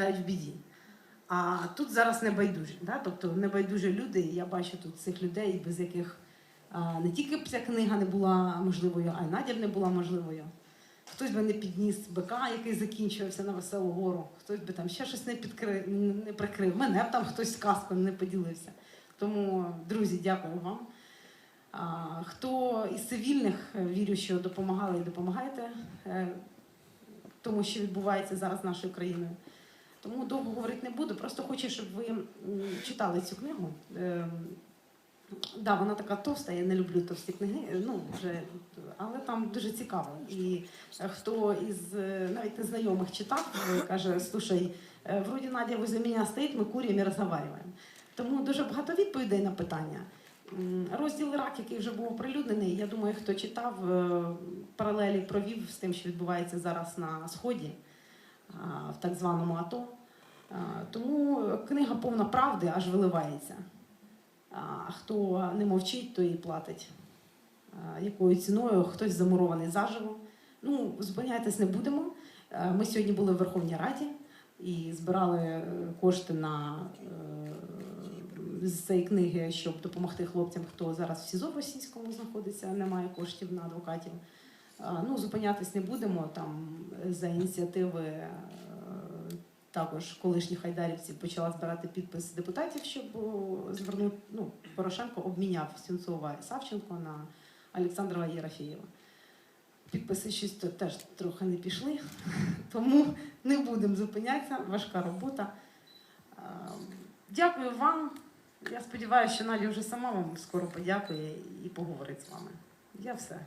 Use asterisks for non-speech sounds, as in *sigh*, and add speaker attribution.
Speaker 1: в біді. А тут зараз небайдужі. Да? Тобто небайдужі люди, і я бачу тут цих людей, без яких а, не тільки б ця книга не була можливою, а й Надя б не була можливою. Хтось би не підніс бика, який закінчувався на веселу гору, хтось би там ще щось не підкрив, не прикрив. Мене б там хтось сказкою не поділився. Тому, друзі, дякую вам. А, хто із цивільних е, вірю, що допомагали і допомагаєте е, тому, що відбувається зараз з нашою країною. Тому довго говорити не буду. Просто хочу, щоб ви читали цю книгу. Ем, Да, вона така товста, я не люблю товсті книги, е, ну вже, але там дуже цікаво. І е, хто із е, навіть незнайомих читав, каже: слушай, вроді Надя возле мене стоїть, ми куримо і розговорюємо. Тому дуже багато відповідей на питання. Розділ Ірак, який вже був оприлюднений, я думаю, хто читав паралелі провів з тим, що відбувається зараз на сході, в так званому АТО. Тому книга повна правди аж виливається. А хто не мовчить, той і платить. Якою ціною хтось замурований заживо. Ну, зупинятись не будемо. Ми сьогодні були в Верховній Раді і збирали е, кошти на е, з цієї книги, щоб допомогти хлопцям, хто зараз в СІЗО російському знаходиться, немає коштів на адвокатів. Ну, зупинятись не будемо. Там за ініціативи е, також колишніх хайдарівців почала збирати підпис депутатів, щоб звернути. Ну, Порошенко обміняв Сінцова Савченко на Олександра Єрофєєва. Підписи щось теж трохи не пішли, *laughs* тому не будемо зупинятися. Важка робота. Е, Дякую вам. Я сподіваюся, що Надя вже сама вам скоро подякує і поговорить з вами. Я все.